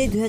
এই দুই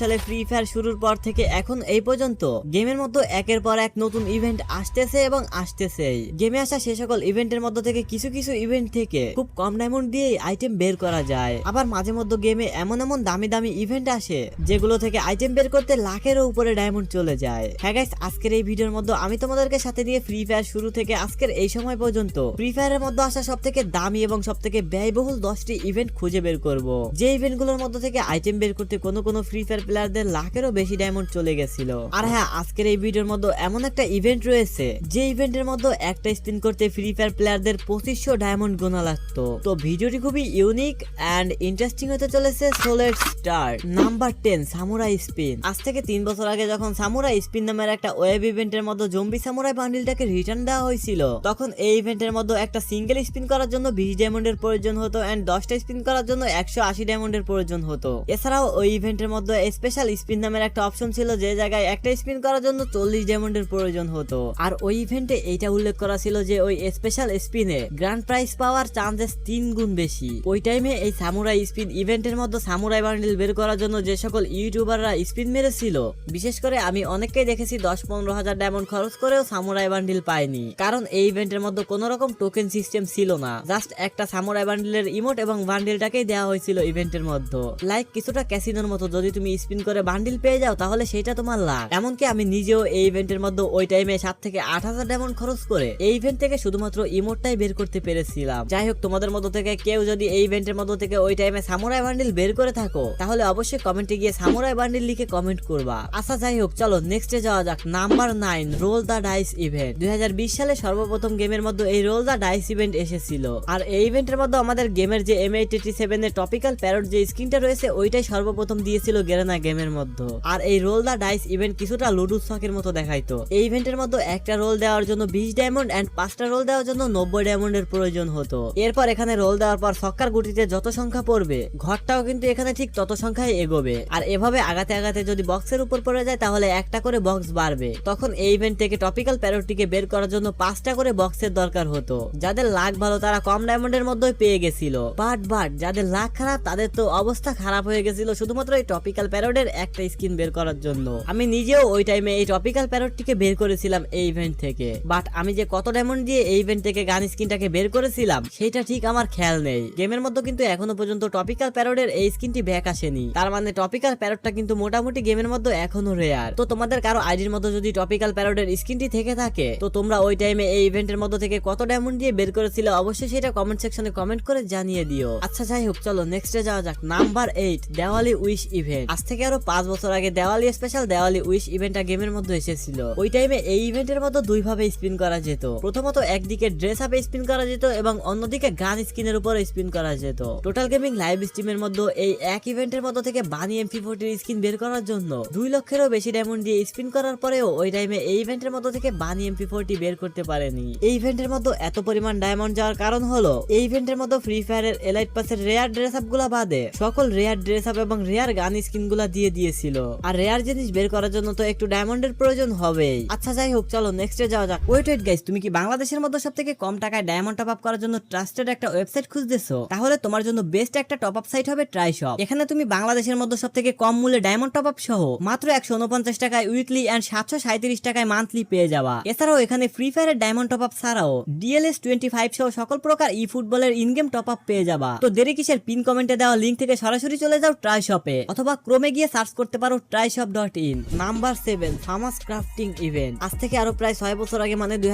সালে ফ্রি ফায়ার শুরুর পর থেকে এখন এই পর্যন্ত গেমের মধ্যে একের পর এক নতুন ইভেন্ট আসতেছে এবং আসতেছেই। গেমে আসা সে সকল ইভেন্টের মধ্যে থেকে কিছু কিছু ইভেন্ট থেকে খুব কম ডায়মন্ড দিয়ে আইটেম বের করা যায়। আবার মাঝে মধ্যে গেমে এমন এমন দামি দামি ইভেন্ট আসে, যেগুলো থেকে আইটেম বের করতে লাখেরও উপরে ডায়মন্ড চলে যায়। হ্যাঁ গাইস আজকের এই ভিডিওর মধ্যে আমি তোমাদেরকে সাথে দিয়ে ফ্রি ফায়ার শুরু থেকে আজকের এই সময় পর্যন্ত ফ্রি ফায়ারের মধ্যে আসা সব থেকে দামি এবং সব থেকে ব্যয়বহুল দশটি ইভেন্ট খুঁজে বের করব। যে ইভেন্টগুলোর মধ্যে থেকে আইটেম বের করতে কোনো কোনো ফ্রি ফায়ার প্লেয়ারদের লাখেরও বেশি ডায়মন্ড চলে গেছিল। আর হ্যাঁ আজকের এই ভিডিওর মধ্যে এমন একটা ইভেন্ট রয়েছে, যে ইভেন্টের মধ্যে একটা স্পিন করতে ফ্রি ফায়ার প্লেয়ারদের পঁচিশশো ডায়মন্ড গোনা লাগতো। তো ভিডিওটি খুবই ইউনিক অ্যান্ড ইন্টারেস্টিং হতে চলেছে সোলেট star number ten samurai spin আজ থেকে তিন বছর আগে যখন সামুরাই স্পিন নামের একটা ওয়েব ইভেন্টের মধ্যে জম্বি সামুরাই বান্ডিলটাকে রিটার্ন দেওয়া হয়েছিল, তখন এই ইভেন্টের মধ্যে একটা সিঙ্গেল স্পিন করার জন্য বিশ ডায়মন্ডের প্রয়োজন হতো এন্ড দশটা স্পিন করার জন্য একশো আশি ডায়মন্ডের প্রয়োজন হতো। এছাড়াও ওই ইভেন্টের মধ্যে স্পেশাল স্পিন নামের একটা অপশন ছিল যে জায়গায় একটা স্পিন করার জন্য চল্লিশ ডায়মন্ডের প্রয়োজন হতো। আর ওই ইভেন্টে এইটা উল্লেখ করা ছিল যে ওই স্পেশাল স্পিনে গ্র্যান্ড প্রাইজ পাওয়ার চান্সেস তিন গুণ বেশি। ওই টাইমে এই সামুরাই স্পিন ইভেন্টের মধ্যে সামুরাই বান্ডিল বের করার জন্য যে সকল ইউটিউবাররা স্পিন মেরেছিল। বিশেষ করে আমি অনেককেই দেখেছি দশ পনেরো হাজার ডায়মন্ড খরচ করেও সামুরাই বান্ডিল পায়নি। কারণ এই ইভেন্টের মধ্যে কোনো রকম টোকেন সিস্টেম ছিল না। জাস্ট একটা সামুরাই বান্ডিলের ইমোট এবং বান্ডিলটাকেই দেওয়া হয়েছিল ইভেন্টের মধ্যে। লাইক কিছুটা ক্যাসিনোর মতো যদি তুমি স্পিন করে বান্ডিল পেয়ে যাও, তাহলে সেটা তোমার লাভ। এমনকি আমি নিজেও এই ইভেন্টের মধ্যে ওই টাইমে সাত থেকে আট হাজার ডায়মন্ড খরচ করে এই ইভেন্ট থেকে শুধুমাত্র ইমোটটাই বের করতে পেরেছিলাম। যাই হোক, তোমাদের মধ্যে থেকে কেউ যদি এই ইভেন্টের মধ্যে থেকে ওই টাইমে সামুরাই বান্ডিল বের করে থাকো, তাহলে অবশ্যই কমেন্টে গিয়ে সামুরাই বান্ডিল লিখে কমেন্ট করবা। আচ্ছা যাই হোক, চলো নেক্সটে যাওয়া যাক। Number nine roll the dice event দুই হাজার বিশ সালে সর্বপ্রথম গেমের মধ্যে এই রোল দা ডাইস ইভেন্ট এসেছিল। আর এই ইভেন্টের মধ্যে আমাদের গেমের যে এম এইট সেভেন এর টপিক্যাল প্যারট যে স্ক্রিনটা রয়েছে, ওইটাই সর্বপ্রথম দিয়েছিল গেরেনা গেমের মধ্যে। আর এই রোল দা ডাইস ইভেন্ট কিছুটা লুডু শখের মতো দেখাইতো। এই ইভেন্টের মধ্যে একটা রোল দেওয়ার জন্য বিশ ডায়মন্ড এন্ড পাঁচটা রোল দেওয়ার জন্য নব্বই ডায়মন্ডের প্রয়োজন হতো। এরপর এখানে রোল দেওয়ার পর সক্কার গুটিতে যত সংখ্যা পড়বে, ঘরটাও কিন্তু এখানে ঠিক তত সংখ্যায় এগোবে। আর এভাবে আগাতে আগাতে যদি বক্সের উপর পড়ে যায়, তাহলে একটা করে বক্স বাড়বে। তখন এই ইভেন্ট থেকে টপিক্যাল প্যারোটিকে বের করার জন্য পাঁচটা করে বক্সের দরকার হতো। যাদের লাখ ভালো, তারা কম ডায়মন্ডের মধ্যে পেয়ে গেছিল। বাট বাট যাদের লাখ খারাপ, তাদের তো অবস্থা খারাপ হয়ে গেছিল শুধুমাত্র এই টপিক্যাল প্যারোডের একটা স্কিন বের করার জন্য। আমি নিজেও ওই টাইমে এই টপিক্যাল প্যারোটটিকে বের করেছিলাম এই ইভেন্ট থেকে। বাট আমি যে কত ডায়মন্ড দিয়ে এই ইভেন্ট থেকে গান স্কিনটাকে বের করেছিলাম, সেটা ঠিক আমার খেয়াল নেই। গেমের মধ্যে কিন্তু এখনও পর্যন্ত টপিক্যাল প্যারোডের এই স্কিনটি ব্যাক আসেনি। তার মানে টপিক্যাল প্যারোডটা কিন্তু মোটামুটি গেমের মধ্যে এখনও রেয়ার তো তোমাদের কারও আইডির মধ্যে যদি টপিক্যাল প্যারোডের স্কিনটি থেকে থাকে, তো তোমরা ওই টাইমে এই ইভেন্টের মধ্যে থেকে কত ডায়মন্ড দিয়ে বের করেছিল অবশ্যই সেটা কমেন্ট সেকশনে কমেন্ট করে জানিয়ে দিও। আচ্ছা যাই হোক, চলো নেক্সটে যাওয়া যাক। Number eight Diwali wish event আজ থেকে আরও পাঁচ বছর আগে দেওয়ালি স্পেশাল দেওয়ালি উইশ ইভেন্টটা গেমের মধ্যে এসেছিল। ওই টাইমে এই ইভেন্টের মধ্যে দুই ভাবে স্পিন করা যেত। প্রথমত একদিকে ড্রেস আপে স্পিন করা যেত এবং অন্যদিকে গান স্কিনের উপর স্পিন করা যেত। টোটাল গেমিং লাইভ স্ট্রিমের মধ্যে এই এক ইভেন্টের মধ্যে থেকে বানি এমপি ফোর্টির স্কিন বের করার জন্য দুই লক্ষেরও বেশি ডায়মন্ড দিয়ে স্পিন করার পরেও ওই টাইমে এই ইভেন্টের মধ্যে থেকে বানি এমপি ফোর্টি বের করতে পারেনি। এই ইভেন্টের মধ্যে এত পরিমাণ ডায়মন্ড যাওয়ার কারণ হলো, এই ইভেন্টের মধ্যে ফ্রি ফায়ারের এলাইট পাসের রেয়ার ড্রেস আপগুলা বাদে। সকল রেয়ার ড্রেস আপ এবং রেয়ার গান স্কিনগুলা দিয়ে দিয়েছিল। আর রেয়ার জিনিস বের করার জন্য তো একটু ডায়মন্ডের প্রয়োজন হবেই। আচ্ছা যাই হোক, চলো নেক্সটে যাওয়া যাক। ওয়েট ওয়েট গাইস তুমি কি বাংলাদেশের মধ্যে সব থেকে কম টাকায় ডায়মন্ড টপ আপ করার জন্য ট্রাস্টেড একটা ওয়েবসাইট খুঁজতেছো? তাহলে তোমার জন্য বেস্ট একটা টপ আপ সাইট হবে ট্রাই শপ এখানে তুমি বাংলাদেশের মধ্যে সব থেকে কম মূল্যে ডায়মন্ড টপ আপ সহ মাত্র একশো উনপঞ্চাশ টাকায় উইকলি এন্ড সাতশো সাঁত্রিশ টাকায় মান্থলি পেয়ে যাওয়া এছাড়াও এখানে ফ্রি ফায়ারের ডায়মন্ড টপ আপ ছাড়াও ডিএলএস টোয়েন্টি ফাইভ সহ সকল প্রকার ই ফুটবলের ইনগেম টপ আপ পেয়ে যাবা। তো দেরি কিসের? পিন কমেন্টে দেওয়া লিঙ্ক থেকে সরাসরি চলে যাও ট্রাই শপে অথবা ক্রমে গিয়ে সার্চ করতে পারো try shop dot in number seven ফার্মাস crafting event আজ থেকে আরও প্রায় ছয় বছর আগে মানে দুই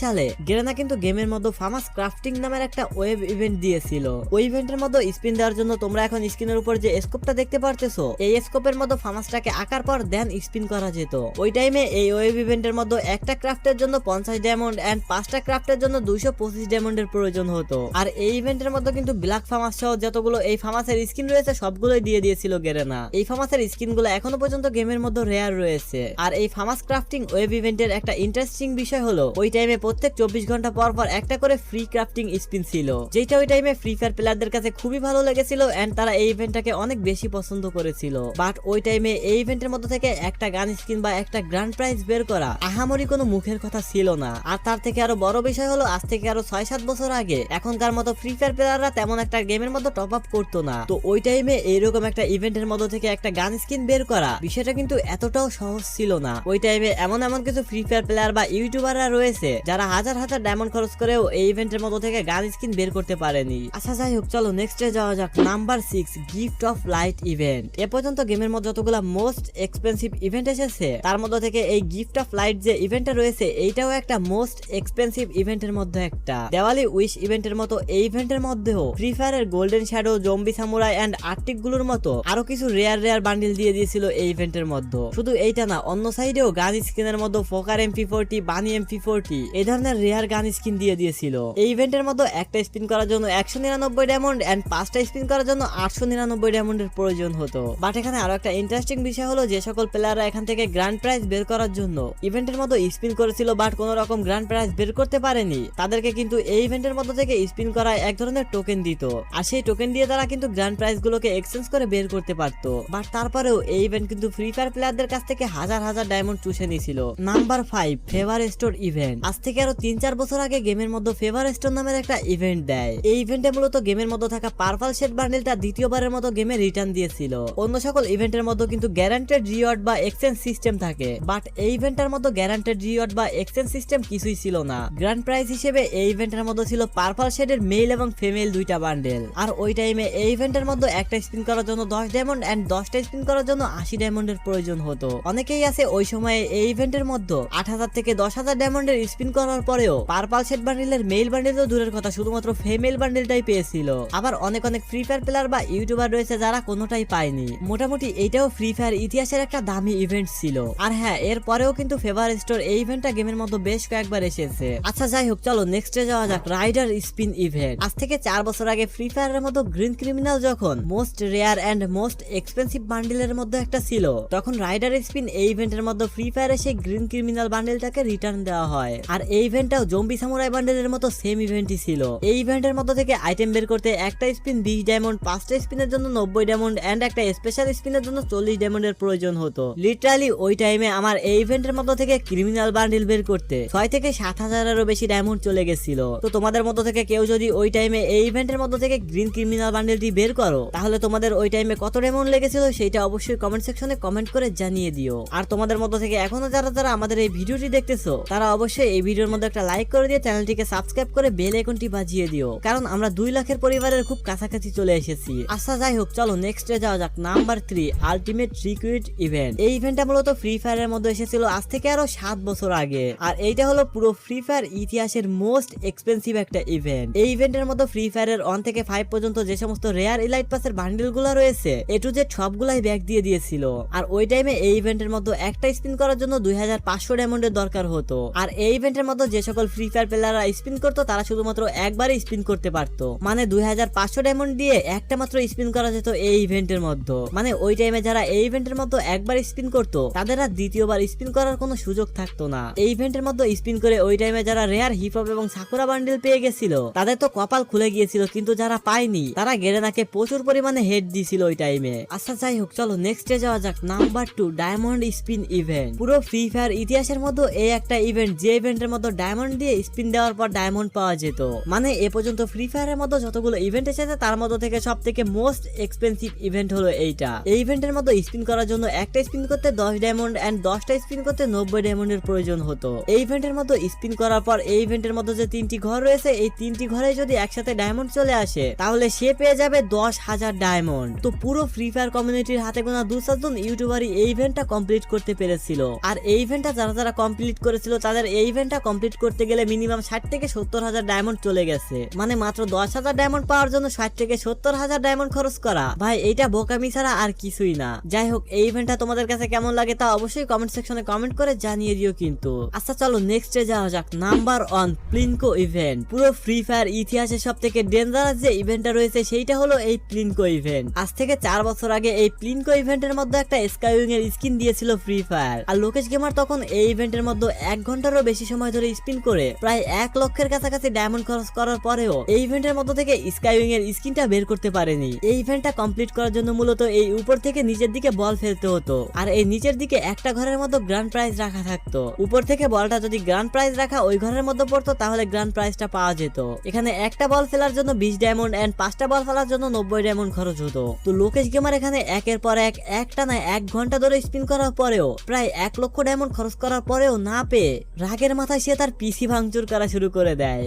সালে, গেরেনা কিন্তু গেমের মধ্যে ফার্মাস ক্রাফটিং নামের একটা ওয়েব ইভেন্ট দিয়েছিল। ওই ইভেন্টের মধ্যে স্পিন দেওয়ার জন্য তোমরা এখন স্ক্রিনের উপর যে স্কোপটা দেখতে পারতেছো, এই স্কোপের মধ্যে ফার্মাসটাকে আঁকার পর দেন স্পিন করা যেত। ওই টাইমে এই ওয়েব ইভেন্টের মধ্যে একটা ক্রাফটের জন্য পঞ্চাশ ডায়মন্ড অ্যান্ড পাঁচটা ক্রাফটের জন্য দুইশো পঁচিশ ডায়মন্ডের প্রয়োজন হতো। আর এই ইভেন্টের মধ্যে কিন্তু ব্ল্যাক ফার্মাস সহ যতগুলো এই ফার্মাসের স্কিন রয়েছে, সবগুলোই দিয়ে দিয়েছিল গেরেনা। এই ফার্মাসের স্কিনগুলো এখনও পর্যন্ত গেমের মধ্যে রেয়ার রয়েছে। আর এই ফার্মাস ক্রাফটিং ওয়েব ইভেন্টের একটা ইন্টারেস্টিং বিষয় হলো, ওই টাইমে প্রত্যেক চব্বিশ ঘণ্টা পর পর একটা করে ফ্রি ক্রাফটিং স্পিন ছিল। যেটা ওই টাইমে ফ্রি ফায়ার প্লেয়ারদের কাছে খুবই ভালো লেগেছিল এন্ড তারা এই ইভেন্টটাকে অনেক বেশি পছন্দ করেছিল। বাট ওই টাইমে এই ইভেন্টের মধ্যে থেকে একটা গান স্কিন বা একটা গ্র্যান্ড প্রাইজ বের করা আহামরি কোনো মুখের কথা ছিল না। আর তার থেকে আরও বড় বিষয় হলো, আজ থেকে আরও ছয় সাত বছর আগে, এখনকার মতো ফ্রি ফায়ার প্লেয়াররা তেমন একটা গেমের মধ্যে টপ আপ করতো না। তো ওই টাইমে এইরকম একটা ইভেন্টের মধ্যে থেকে একটা গান স্কিন বের করা। বিষয়টা কিন্তু এতটাও সহজ ছিল না। ওই টাইমে এমন এমন কিছু ফ্রি ফায়ার প্লেয়ার বা ইউটিউবাররা রয়েছে, যারা হাজার হাজার ডায়মন্ড খরচ করেও এই ইভেন্টের মধ্যে থেকে গান স্কিন বের করতে পারেনি। আচ্ছা যাই হোক, চলো নেক্সটে যাওয়া যাক। Number six gift of light event এ পর্যন্ত গেমের মধ্যে যতগুলো মোস্ট এক্সপেন্সিভ ইভেন্ট এসেছে, তার মধ্যে থেকে এই গিফট অফ লাইট যে ইভেন্টটা রয়েছে, এইটাও একটা মোস্ট এক্সপেন্সিভ ইভেন্টের মধ্যে একটা। দেওয়ালি উইশ ইভেন্টের মতো এই ইভেন্টের মধ্যেও ফ্রি ফায়ারের golden shadow zombie samurai and আর্টিকগুলোর মতো আরও কিছু রেয়ার রেয়ার বান্ডিল দিয়ে দিয়েছিল এই ইভেন্টের মধ্যে। শুধু এইটা না, অন্য সাইডেও গান স্কিনের মধ্যে ফোকার MP forty bunny MP forty এই ধরনের রেয়ার গান স্কিন দিয়ে দিয়েছিল। এই ইভেন্টের মধ্যে একটা স্পিন করার জন্য একশো নিরানব্বই ডায়মন্ড এন্ড পাঁচটা স্পিন করার জন্য আটশো নিরানব্বই ডায়মন্ডের প্রয়োজন হতো। বাট এখানে আরও একটা ইন্টারেস্টিং বিষয় হলো যে সকল প্লেয়াররা এখান থেকে গ্র্যান্ড প্রাইজ বের করার জন্য ইভেন্টের মতো স্পিন করেছিল বাট কোনো রকম গ্র্যান্ড প্রাইজ বের করতে পারেনি। তাদেরকে কিন্তু এই ইভেন্টের মধ্যে থেকে স্পিন করা এক ধরনের টোকেন দিত। আর সেই টোকেন দিয়ে তারা কিন্তু গ্র্যান্ড প্রাইজ গুলোকে এক্সচেঞ্জ করে বের করতে পারতো। বাট তারপরেও এই ইভেন্ট কিন্তু ফ্রি ফায়ার প্লেয়ারদের কাছ থেকে হাজার হাজার ডায়মন্ড চুষে নিয়েছিল। Number five favour store event আজ থেকে আরও তিন চার বছর আগে গেমের মধ্যে ফেভার স্টোর নামের একটা ইভেন্ট দেয়। এই ইভেন্টে মূলত গেমের মধ্যে থাকা পার্পল শেড বান্ডেলটা দ্বিতীয়বারের মতো গেমে রিটার্ন দিয়েছিল। অন্য সকল ইভেন্টের মধ্যে কিন্তু গ্যারান্টেড রিওয়ার্ড বা এক্সচেঞ্জ সিস্টেম থাকে। বাট এই ইভেন্টের মধ্যে গ্যারান্টেড রিওয়ার্ড বা এক্সচেঞ্জ সিস্টেম কিছুই ছিল না। গ্র্যান্ড প্রাইজ হিসেবে এই ইভেন্টের মধ্যে ছিল পার্পল শেডের মেল এবং ফিমেল দুইটা বান্ডেল আর ওই টাইমে এই ইভেন্টের মধ্যে একটা স্পিন করার জন্য দশ ডায়মন্ড এন্ড দশটা স্পিন করার জন্য আশি ডায়মন্ডের প্রয়োজন হতো। অনেকেই আছে ওই সময়ে এই ইভেন্টের মধ্যে আট হাজার থেকে দশ হাজার ডায়মন্ডের স্পিন করার পরেও পার্পল শেড বান্ডেলের মেল বান্ডেল তো দূরের কথা, শুধুমাত্র ফিমেল বান্ডেলটাই পেয়েছিল। আবার অনেক অনেক ফ্রি ফায়ার প্লেয়ার বা ইউটিউবার রয়েছে যারা কোনোটাই পায়নি। মোটামুটি এইটাও ফ্রি ফায়ার ইতিহাসের একটা দামি ইভেন্ট ছিল। আর হ্যাঁ এর পরেও কিন্তু ফেভার স্টোর এই ইভেন্টটা গেমের মধ্যে বেশ কয়েকবার এসেছে। আচ্ছা যাই হোক, চলো নেক্সটে যাওয়া যাক রাইডার স্পিন ইভেন্ট আজ থেকে চার বছর আগে ফ্রি ফায়ারের মতো গ্রিন ক্রিমিনাল যখন most rare and most expensive বান্ডেলের মধ্যে একটা ছিল। তখন রাইডার স্পিন এই ইভেন্টের মধ্যে ফ্রি ফায়ারে সেই গ্রিন ক্রিমিনাল বান্ডেলটাকে রিটার্ন দেওয়া হয়। আর এই ইভেন্টটাও জম্বি সামুরাই বান্ডেলের মতো সেম ইভেন্টই ছিল। এই ইভেন্টের মধ্যে থেকে আইটেম বের করতে একটা স্পিন বিশ ডায়মন্ড পাঁচটা স্পিনের জন্য নব্বই ডায়মন্ড অ্যান্ড একটা স্পেশাল স্পিনের জন্য চল্লিশ ডায়মন্ডের প্রয়োজন হতো। লিটারালি ওই টাইমে আমার এই ইভেন্টের মধ্যে থেকে ক্রিমিনাল বান্ডেল বের করতে ছয় থেকে সাত হাজারেরও বেশি ডায়মন্ড চলে গেছিল। তো তোমাদের মধ্যে থেকে কেউ যদি ওই টাইমে এই ইভেন্টের মধ্যে থেকে গ্রিন ক্রিমিনাল বান্ডেলটি বের করো, তাহলে তোমাদের ওই টাইমে কত ডায়মন্ড লেগেছিল সেটা অবশ্যই কমেন্ট সেকশনে কমেন্ট করে জানিয়ে দিও। আর তোমাদের মধ্যে থেকে এখনও যারা যারা আমাদের এই ভিডিওটি দেখতেছো, তারা অবশ্যই এই ভিডিওর মধ্যে একটা লাইক করে দিয়ে চ্যানেলটিকে সাবস্ক্রাইব করে বেল আইকনটি বাজিয়ে দিও। কারণ আমরা দুই লাখের পরিবারের খুব কাছাকাছি চলে এসেছি। আচ্ছা যাই হোক, চলো নেক্সটে যাওয়া যাক। Number three ultimate recruit event এই ইভেন্টটা মূলত ফ্রি ফায়ারের মধ্যে এসেছিল আজ থেকে আরও সাত বছর আগে। আর এইটা হলো পুরো ফ্রি ফায়ার ইতিহাসের মোস্ট এক্সপেন্সিভ একটা ইভেন্ট এই ইভেন্টের মধ্যে ফ্রি ফায়ারের ওয়ান থেকে ফাইভ পর্যন্ত যে সমস্ত রেয়ার ইলাইট পাসের বান্ডেলগুলো রয়েছে এ টু জেড সবগুলাই ব্যাগ দিয়ে দিয়েছিল। আর ওই টাইমে এই ইভেন্টের মধ্যে একটা স্পিন করার জন্য দুই হাজার পাঁচশো ডায়মন্ডের দরকার হতো। আর এই ইভেন্টের মধ্যে যে সকল ফ্রি ফায়ার প্লেয়াররা স্পিন করতো, তারা শুধুমাত্র একবারই স্পিন করতে পারতো। মানে দুই হাজার পাঁচশো ডায়মন্ড দিয়ে একটা মাত্র স্পিন করা যেত এই ইভেন্টের মধ্যে। মানে ওই টাইমে যারা এই ইভেন্টের মধ্যে একবার স্পিন করতো, তাদের আর দ্বিতীয়বার স্পিন করার কোনো সুযোগ থাকতো না। এই ইভেন্টের মধ্যে স্পিন করে ওই টাইমে যারা রেয়ার হিপ হপ এবং সাকুরা বান্ডেল পেয়ে গেছিল, তাদের তো কপাল খুলে গিয়েছিল, কিন্তু যারা পায়নি, তারা গেরেনাকে প্রচুর পরিমাণে হেড দিছিল ওই টাইমে আচ্ছা যাই হোক চলো নেক্সটে যাওয়া যাক। Number two diamond spin event পুরো ফ্রি ফায়ার ইতিহাসের মধ্যে এই একটা ইভেন্ট যে ইভেন্টের মধ্যে ডায়মন্ড দিয়ে স্পিন দেওয়ার পর ডায়মন্ড পাওয়া যেত। মানে এ পর্যন্ত ফ্রি ফায়ারের মধ্যে যতগুলো ইভেন্ট এসেছে, তার মধ্যে থেকে সব থেকে মোস্ট এক্সপেন্সিভ ইভেন্ট হলো এইটা। এই ইভেন্টের মধ্যে স্পিন করার জন্য একটা স্পিন করতে দশ ডায়মন্ড এন্ড দশটা স্পিন করতে নব্বই ডায়মন্ডের প্রয়োজন হতো। এই ইভেন্টের মধ্যে স্পিন করার পর এই ইভেন্টের মধ্যে যে তিনটি ঘর রয়েছে, এই তিনটি ঘরে যদি একসাথে ডায়মন্ড চলে আসে, তাহলে সে পেয়ে যাবে দশ হাজার ডায়মন্ড তো পুরো ফ্রি ফায়ার কমিউনিটির হাতে গোনা দু চারজন ইউটিউবারই এই ইভেন্টটা কমপ্লিট করতে পেরেছিল। আর এই ইভেন্টটা যারা যারা কমপ্লিট করেছিল, তাদের এই ইভেন্টটা কমপ্লিট করতে গেলে মিনিমাম ষাট থেকে সত্তর হাজার ডায়মন্ড চলে গেছে। মানে মাত্র দশ হাজার ডায়মন্ড পাওয়ার জন্য ষাট থেকে সত্তর হাজার ডায়মন্ড খরচ করা। ভাই, এইটা বোকামি ছাড়া আর কিছুই না। যাই হোক, এই ইভেন্টটা তোমাদের কাছে কেমন লাগে তা অবশ্যই কমেন্ট সেকশনে কমেন্ট করে জানিয়ে দিও কিন্তু। আচ্ছা চলো নেক্সটে যাওয়া যাক। নাম্বার ওয়ান প্লিনকো ইভেন্ট পুরো ফ্রি ফায়ার ইতিহাসের সব থেকে ডেঞ্জারাস যে ইভেন্টটা রয়েছে, সেইটা হলো এই প্লিনকো ইভেন্ট আজ থেকে চার বছর আগে এই প্লিনকো ইভেন্টের মধ্যে একটা স্কাইউইং এর স্কিন দিয়েছিল ফ্রি ফায়ার আর লোকেশ গেমার তখন এই ইভেন্টের মধ্যে এক ঘন্টারও বেশি সময় ধরে স্পিন করে, প্রায় এক লক্ষের কাছাকাছি ডায়মন্ড খরচ করার পরেও এই ইভেন্টের মধ্যে থেকে স্কাইউইং এর স্কিনটা বের করতে পারেনি। এই ইভেন্টটা কমপ্লিট করার জন্য মূলত এই উপর থেকে নিচের দিকে বল ফেলতে হতো। আর এই নিচের দিকে একটা ঘরের মধ্যে গ্র্যান্ড প্রাইজ রাখা থাকতো। উপর থেকে বলটা যদি গ্র্যান্ড প্রাইজ রাখা ওই ঘরের মধ্যে পড়তো, তাহলে গ্র্যান্ড প্রাইজটা পাওয়া যেত। এখানে একটা বল ফেলার জন্য বিশ ডায়মন্ড এন্ড পাঁচটা বল ফেলার জন্য নব্বই ডায়মন্ড খরচ হতো। তো লোকেশ গেমার এখানে একের পর এক একটা না এক ঘণ্টা ধরে স্পিন করার পরেও প্রায় এক লক্ষ ডায়মন্ড খরচ করার পরেও না পেয়ে রাগের মাথায় সে তার পিসি ভাঙচুর করা শুরু করে দেয়।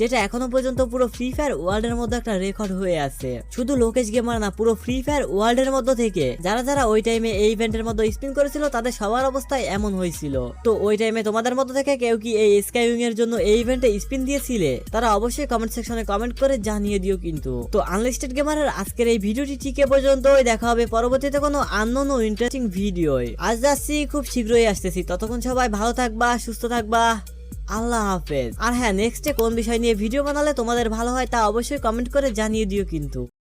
যেটা এখনও পর্যন্ত পুরো ফ্রি ফায়ার ওয়ার্ল্ডের মধ্যে একটা রেকর্ড হয়ে আছে। শুধু লোকেশ গেমার না, পুরো ফ্রি ফায়ার ওয়ার্ল্ডের মধ্যে থেকে। যারা যারা ওই টাইমে এই ইভেন্টের মধ্যে স্পিন করেছিল, তাদের সবার অবস্থায় এমন হয়েছিল। তো ওই টাইমে তোমাদের মধ্যে থেকে কেউ কি এই স্কাইউইং এর জন্য এই ইভেন্টে স্পিন দিয়েছিলে? তারা অবশ্যই কমেন্ট সেকশনে কমেন্ট করে জানিয়ে দিও কিন্তু। তো আনলিস্টেড গেমারের আজকের এই ভিডিওটি টিকে পর্যন্তই। দেখা হবে পরবর্তীতে কোনো আননোন ইন্টারেস্টিং ভিডিও আজ যাচ্ছি, খুব শীঘ্রই আসতেছি। ততক্ষণ সবাই ভালো থাকবা, সুস্থ থাকবা। আল্লাহ হাফেজ। আর হ্যাঁ নেক্সটে কোন বিষয় নিয়ে ভিডিও বানালে তোমাদের ভালো হয় তা অবশ্যই কমেন্ট করে জানিয়ে দিও কিন্তু।